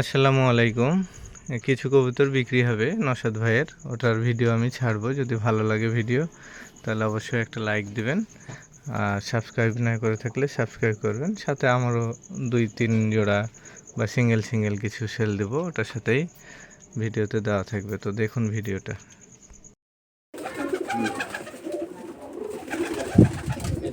আসসালামু আলাইকুম। কিছু কবুতর বিক্রি হবে নসাদ ভাইয়ের। ওটার ভিডিও আমি ছাড়বো। যদি ভালো লাগে ভিডিও, তাহলে অবশ্যই একটা লাইক দিবেন। আর সাবস্ক্রাইব না করে থাকলে সাবস্ক্রাইব করবেন। সাথে আমারও দুই, তিন জোড়া বা সিঙ্গেল সিঙ্গেল কিছু সেল দেবো। ওটার সাথেই ভিডিওতে দেওয়া থাকবে। তো দেখুন ভিডিওটা।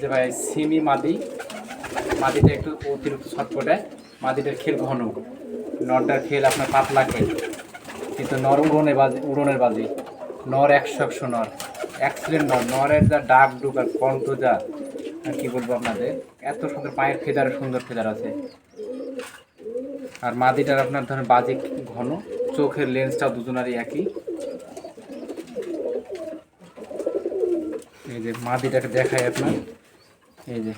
যে ভাই, সিমি মাদি। মাদিটা একটু অতিরিক্ত ছটপটায় মাদিটার খেল ঘন। নরটার খেল আপনার পাতলা খেল কিন্তু নর উড়নের বাজি উড়নের বাজি। নর একশো একশো নর। অ্যাক্সিডেন্ট নর। নরের যা ডাক ডুক আর কণ্ঠ যা কি বলব আপনাদের? এত সুন্দর পায়ের ফেদার, সুন্দর ফেদার আছে। আর মাদিটার আপনার ধরেন বাজি ঘন। চোখের লেন্সটা দুজনারই একই। এই যে মাদিটাকে দেখায় আপনার। এই যে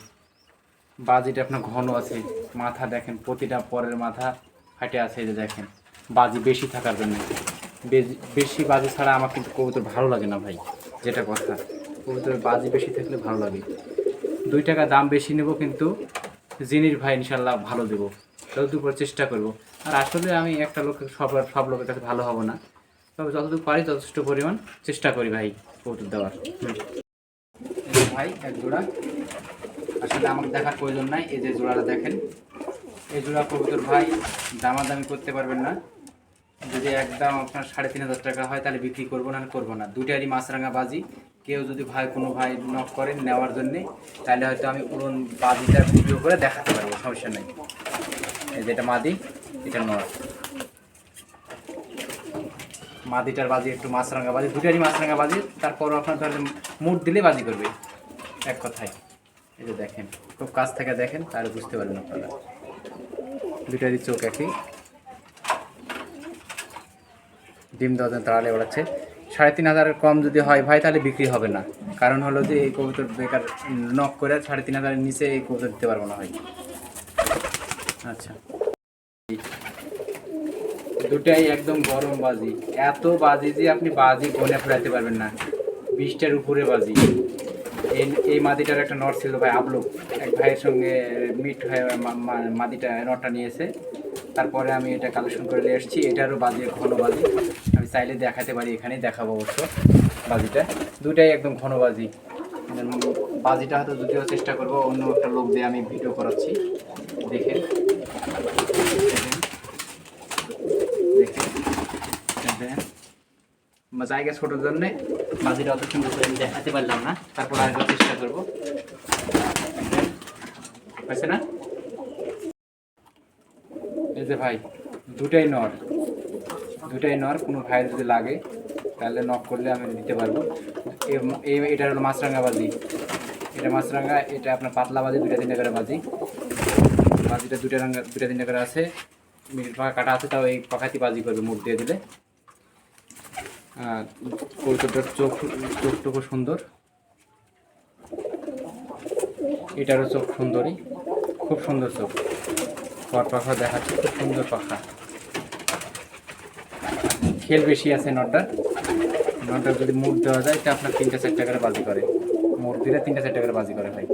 বাজিটা আপনার ঘন আছে। মাথা দেখেন, প্রতিটা পরের মাথা। ফাটে আছে এই যে দেখেন, বাজি বেশি থাকার জন্য। বেশি বাজি ছাড়া আমার কিন্তু কবুতর ভালো লাগে না ভাই, যেটা কথা। কবুতরের বাজি বেশি থাকলে ভালো লাগে। দুই টাকা দাম বেশি নেব কিন্তু জিনিস ভাই ইনশাল্লাহ ভালো দেবো। যতদূর করে চেষ্টা করব। আর আসলে আমি একটা লোক সব সব লোকের কাছে ভালো হব না। তবে যতদূর পারি যথেষ্ট পরিমাণ চেষ্টা করি ভাই কবুতর দেওয়ার। ভাই, এক জোড়া। আসলে আমাকে দেখার প্রয়োজন নাই, এই যে জোড়াটা দেখেন। জোড়া কবুতর ভাই দামাদামি করতে পারবেন না। যদি একদম আপনার সাড়ে তিন হাজার টাকা হয়, তাহলে বিক্রি করব না করব না। দুটারই মাছরাঙা বাজি। কেউ যদি ভাই, কোনো ভাই নক করেন নেওয়ার জন্যে, তাহলে হয়তো আমি উড়ন বাজিটা ভিডিও করে দেখাতে পারব, সমস্যা নেই। এই যেটা মাদি, এটা নয় মাদিটার বাজি একটু মাছরাঙা বাজি দুটারই মাছরাঙা বাজি। তারপরও আপনার ধরেন মুড দিলে বাজি করবে। এক কথায়। যে দেখেন, খুব কাছ থেকে দেখেন, তাহলে বুঝতে পারবেন আপনারা। দুটারই চোখ একই। ডিম দশ তাড়ালে ওড়াচ্ছে। সাড়ে তিন হাজারের কম যদি হয় ভাই, তাহলে বিক্রি হবে না। কারণ হলো যে এই কবুতর বেকার নক করে সাড়ে তিন হাজারের নিচে এই কবুতর দিতে পারব না হয় আচ্ছা। দুটাই একদম গরম বাজি। এত বাজি যে আপনি বাজি গনে ফেলাতে পারবেন না। বিশটার উপরে বাজি। এই এই মাদিটার একটা নট ছিল ভাই আবলু। এক ভাইয়ের সঙ্গে মিট হয়ে মাদিটা নটটা নিয়েছে। তারপরে আমি এটা কালেকশন করে নিয়ে এসেছি। এটারও বাজি, ঘন বাজি। আমি চাইলে দেখাতে পারি, এখানেই দেখাবো অবশ্য বাজিটা। দুটাই একদম ঘন বাজি। বাজিটা হয়তো যদিও চেষ্টা করব, অন্য একটা লোক দিয়ে আমি ভিডিও করাচ্ছি। দেখেন দেখেন দেখেন দেখেন বা জায়গা ছোটোর জন্যে বাজিটা অত সুন্দর করে আমি দেখাতে পারলাম না। তারপর আরেকবার চেষ্টা করব। হয়েছে না? এই যে ভাই, দুটাই নর। দুটাই নর, কোনো ভাইয়ের যদি লাগে, তাহলে নক করলে আমি দিতে পারব। এই এটা হলো মাছরাঙা বাজি। এটা মাছরাঙা, এটা আপনার পাতলা বাজি দুটা তিনটা করে বাজি। বাজিটা দুটা রাঙা দুটা তিনটা করে আছে। মিনিট পাখা কাটা আছে, তাও এই পাখাতি বাজি করবে, মুখ দিয়ে দিলে। আর কৌতুকটার চোখ, চোখটুকু সুন্দর। এটারও চোখ সুন্দরই খুব সুন্দর চোখ। পর পাখা দেখাচ্ছে, খুব সুন্দর পাখা। খেল বেশি আছে নটটার নটটার যদি মুখ দেওয়া যায়, তা আপনার তিনটা চারটা করে বাজি করে। মুখ দিলে তিনটা চারটা করে বাজি করে ভাই।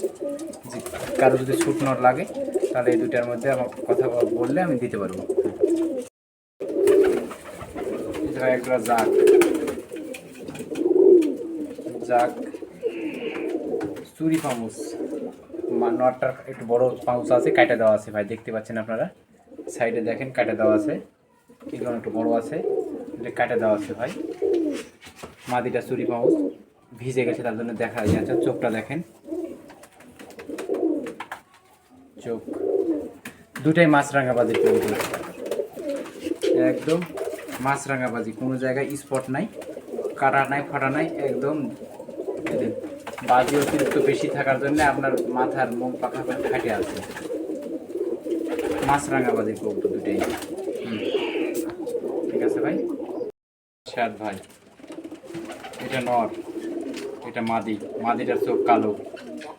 কারও যদি ছুট নট লাগে, তাহলে এই দুটার মধ্যে আমার কথা বললে আমি দিতে পারব। এটা একটা জাক চুরি পামুস। নটটার একটু বড় পাউচ আছে কাটা দেওয়া আছে ভাই, দেখতে পাচ্ছেন আপনারা? সাইডে দেখেন কাটা দেওয়া আছে। এগুলো একটু বড় আছে। এটা কাটা দেওয়া আছে ভাই। মাদিটা চুরি পাউচ ভিজে গেছে, তার জন্য দেখা যাচ্ছে চোখটা দেখেন। চোখ। দুটাই মাছ কবুতর একদম মাছ রাঙাবাজি কোনো জায়গায় স্পট নাই, কাটা নাই, ফাটা নাই, একদম বাজি অতিরিক্ত বেশি থাকার জন্য আপনার মাথার মুখ পাখা ফাটে আছে। মাছ রাঙাবাজি কবুতর দুটাই। ঠিক আছে ভাই? সাত ভাই, এটা নর, এটা মাদি। মাদিটার চোখ কালো।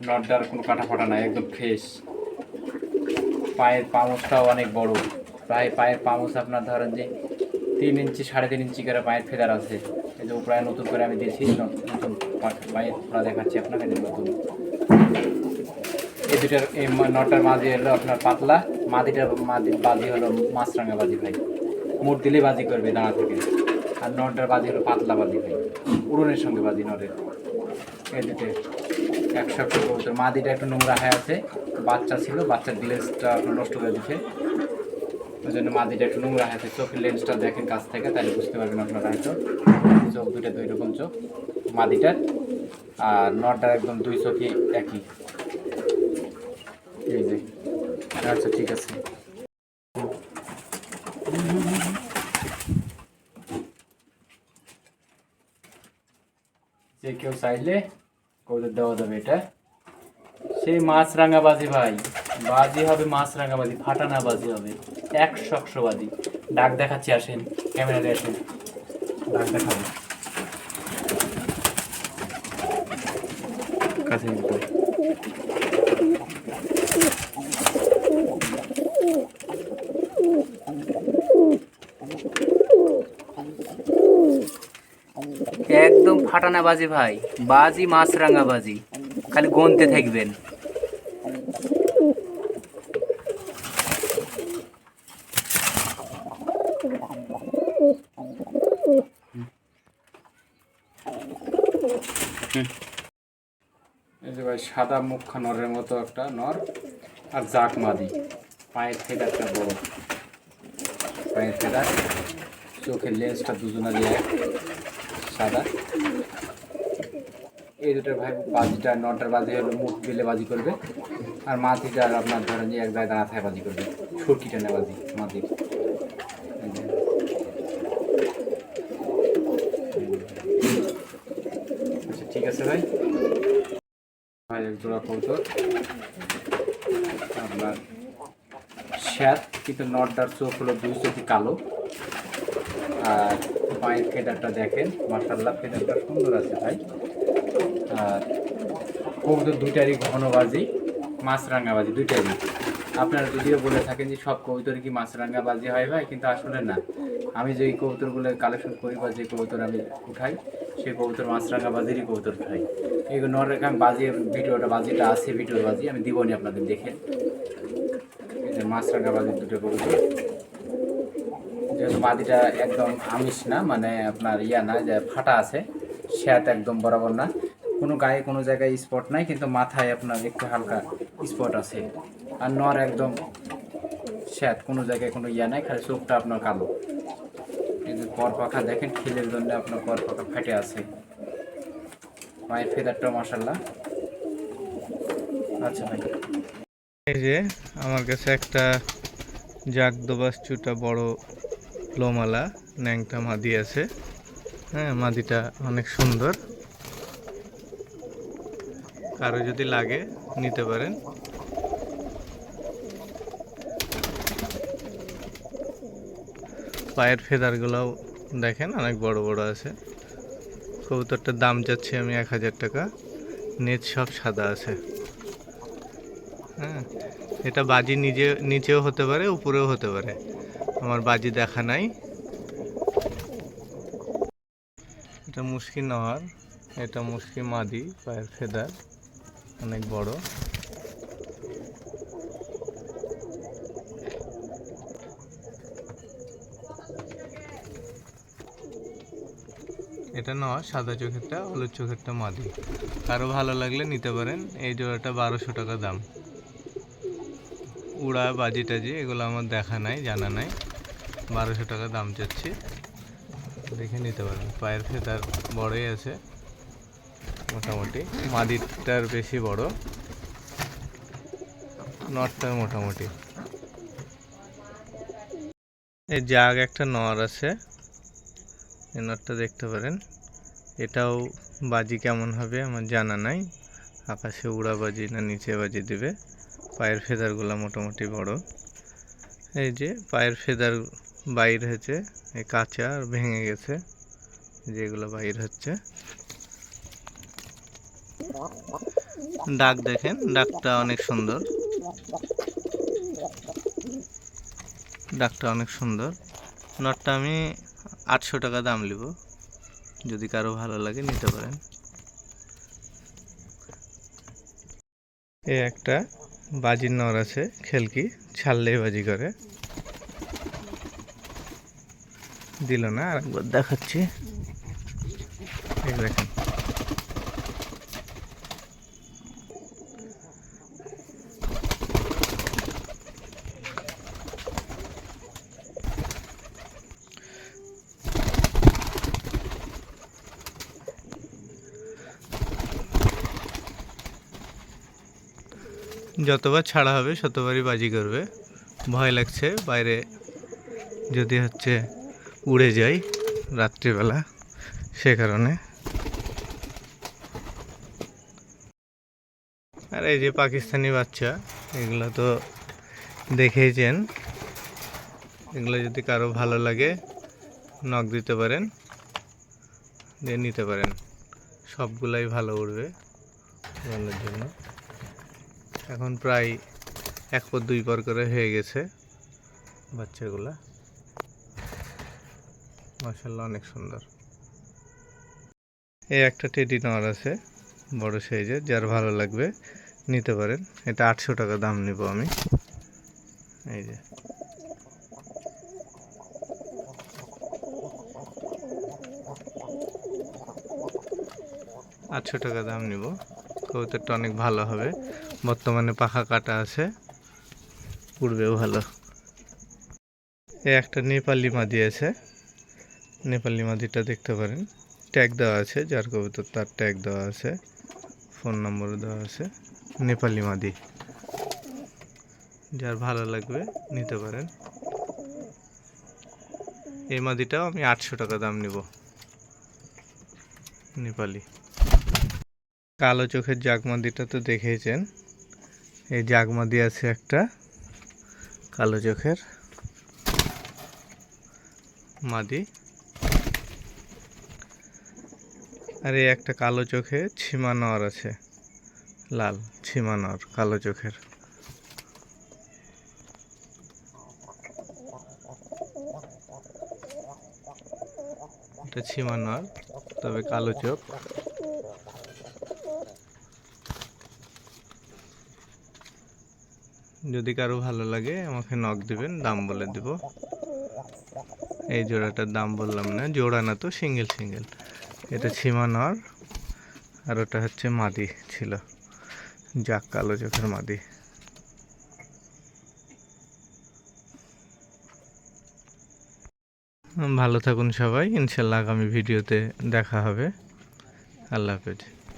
নরটার কোনো কাটা ফাটা নাই, একদম ফ্রেশ। পায়ের পামচটাও অনেক বড়। প্রায় পায়ের পামচ আপনার ধরেন যে তিন ইঞ্চি, সাড়ে তিন ইঞ্চি করে পায়ের ফেদার আছে। এই যে প্রায় নতুন করে আমি দিয়েছি, নতুন পা- পায়ের ফোড়া দেখাচ্ছি আপনাকে নতুন। এই দুটার, এই নটার মাঝি হলো আপনার পাতলা মাদিটার মাদি, বাজি হলো মাছরাঙা বাজি ভাই। মুট দিলে বাজি করবে দাঁড়া থেকে। আর নটার বাজি হলো পাতলা বাজি ভাই। উড়নের সঙ্গে বাজি নটের এই দুটো একশো একশো মাদিটা একটু নোংরা হয়ে আছে, বাচ্চা ছিল, বাচ্চার গ্লেসটা আপনার নষ্ট করে দিচ্ছে ওই জন্য মাদিটা একটু নোংরা হয়ে আছে চোখের লেন্সটা দেখেন কাছ থেকে, তাহলে বুঝতে পারবেন আপনারা হয়তো। চোখ দুইটা দুই রকম চোখ, মাদিটার আর নটার একদম দুই চোখই একই। আচ্ছা ঠিক আছে। যে কেউ চাইলে কৌদের দেওয়া যাবে এটা। সেই মাছ রাঙাবাজি ভাই, বাজি হবে মাছ রাঙাবাজি ফাটানা বাজি হবে। একশো বাজি ডাক দেখাচ্ছি, আসেন, ক্যামেরাতে আসেন। ডাক দেখাবো। কাছে একদম ফাটানা বাজি ভাই। বাজি মাছ রাঙা বাজি খালি গনতে থাকবেন। সাদা মুখা নরের মতো একটা নর আর জাক মাদি। পায়ের থেকে একটা বড়। পায়ের ফেদার। চোখের লেন্সটা দুজনা দিয়ে সাদা। এই দুটোর ভাই বাজিটা নটার বাজি হলো মুখ দিলে বাজি করবে। আর মাটিটার আপনার ধরেন যে এক জায়গায় দাঁড়াথায় বাজি করবে। ছুটকি টেনে বাজি, মাটির। আচ্ছা ঠিক আছে ভাই? এক জোড়া কৌতর আপনার শ্যাত কিন্তু নটটার চোখ হলো দুই চোখই কালো। আর পায়ের ফেদারটা দেখেন মার্শাল্লাহ ফেদারটা সুন্দর আছে ভাই। আর কবুতর দুইটারই ঘনবাজি মাছরাঙ্গাবাজি দুইটারই আপনারা যদিও বলে থাকেন যে সব কবুতরই কি মাছরাঙ্গাবাজি হয় ভাই, কিন্তু আসলে না। আমি যে কবুতরগুলো কালেকশন করি বা যে কবুতর আমি উঠাই সেই কবুতর মাছরাঙ্গাবাজিরই কবুতর উঠাই এইগুলো নরের আমি বাজি, ভিডিওটা বাজিটা আছে, ভিডিওর বাজি, আমি দিবনি আপনাদের দেখে। এই যে মাছরাঙ্গাবাজির দুটো কবুতর। যেহেতু মাদিটা একদম আমিষ না মানে আপনার ইয়া না, যে ফাটা আছে শ্যাত একদম বরাবর না। কোনো গায়ে কোনো জায়গায় স্পট নাই, কিন্তু মাথায় আপনার একটু হালকা স্পট আছে। আর নর একদম শ্যাত কোনো জায়গায় কোনো ইয়া নাই, খালি চোখটা আপনার কালো। যে কর পাখা দেখেন, খিলের জন্য আপনার কর পাখা ফেটে আছে। মায়ের ফেদারটা মশাল্লা আচ্ছা এই যে আমার কাছে একটা জাক দোবাস চুটা বড় লোমালা, ন্যাংটা মাদি আছে। হ্যাঁ মাদিটা অনেক সুন্দর। কারও যদি লাগে, নিতে পারেন। পায়ের ফেদারগুলোও দেখেন, অনেক বড় বড় আছে। কবুতরটার দাম যাচ্ছে আমি এক হাজার টাকা। নেট সব সাদা আছে। হ্যাঁ এটা বাজি নিজে, নিচেও হতে পারে, উপরেও হতে পারে। আমার বাজি দেখা নাই। এটা মুশকি নহর, এটা মুশকি মাদি, পায়ের ফেদার, অনেক বড়। এটা নয় সাদা চোখেরটা, হলুদ চোখেরটা মাদি। কারও ভালো লাগলে নিতে পারেন। এই জোড়াটা বারোশো টাকা দাম। উড়া, বাজি টাজি, এগুলো আমার দেখা নাই, জানা নাই। বারোশো টাকা দাম চাচ্ছি। দেখে নিতে পারেন। পায়ের ফেতার বড়ই আছে, মোটামুটি। মাদিরটার বেশি বড়। নটটার মোটামুটি। এই জাগ একটা নর আছে। এই নটটা দেখতে পারেন। এটাও বাজি কেমন হবে আমার জানা নাই। আকাশে উড়া বাজি না নিচে বাজি দেবে। পায়ের ফেদারগুলো মোটামুটি বড়। এই যে পায়ের ফেদার বাইর হয়েছে, এই কাঁচা আর ভেঙে গেছে, যেগুলো বাইর হচ্ছে। ডাক দেখেন, ডাকটা অনেক সুন্দর। ডাকটা অনেক সুন্দর। নটটা আমি আটশো টাকা দাম নিব যদি কারও ভালো লাগে, নিতে পারেন। এ একটা বাজির নর আছে, খেলকি, ছাড়লেই বাজি করে। দিল না আর একবার দেখাচ্ছি দেখেন। যতবার ছাড়া হবে ততবারই বাজি করবে। ভয় লাগছে, বাইরে যদি হচ্ছে উড়ে যাই রাত্রিবেলা, সে কারণে। আর এই যে পাকিস্তানি বাচ্চা, এগুলো তো দেখেইছেন। এগুলো যদি কারও ভালো লাগে নখ দিতে পারেন, দিয়ে নিতে পারেন। সবগুলাই ভালো উড়ানোর জন্য। এখন প্রায় এক পর দুই পর করে হয়ে গেছে বাচ্চাগুলা। মাসাল্লাহ অনেক সুন্দর। এই একটা টেডি নেওয়ার আছে, বড় সাইজের, যার ভালো লাগবে নিতে পারেন। এটা আটশো টাকা দাম নিব আমি। এই যে। আটশো টাকা দাম নিব। কবুতরটা অনেক ভালো হবে। বর্তমানে পাখা কাটা আছে। উড়বেও ভালো। এই একটা নেপালি মাদি আছে। নেপালি মাদিটা দেখতে পারেন। ট্যাগ দেওয়া আছে, যার কবুতর তার ট্যাগ দেওয়া আছে। ফোন নম্বরও দেওয়া আছে। নেপালি মাদি। যার ভালো লাগবে নিতে পারেন। এই মাদিটাও আমি আটশো টাকা দাম নিব। নেপালি। কালো চোখের জাগমাদিটা তো দেখেইছেন। এই জাগমাদি আছে একটা কালো চোখের মাদি। আর এই একটা কালো চোখে ছিমা নর আছে, লাল ছিমা নর কালো চোখের। ছিমা নর তবে কালো চোখ। যদি কারও ভালো লাগে, আমাকে নক দিবেন, দাম বলে দিব। এই জোড়াটার দাম বললাম না, জোড়া না তো সিঙ্গেল সিঙ্গেল এটা ছিমা নর আর ওটা হচ্ছে মাদি ছিল। যাক, কালো চোখের মাদি। ভালো থাকুন সবাই, ইনশাল্লাহ আগামী ভিডিওতে দেখা হবে। আল্লাহ হাফেজ।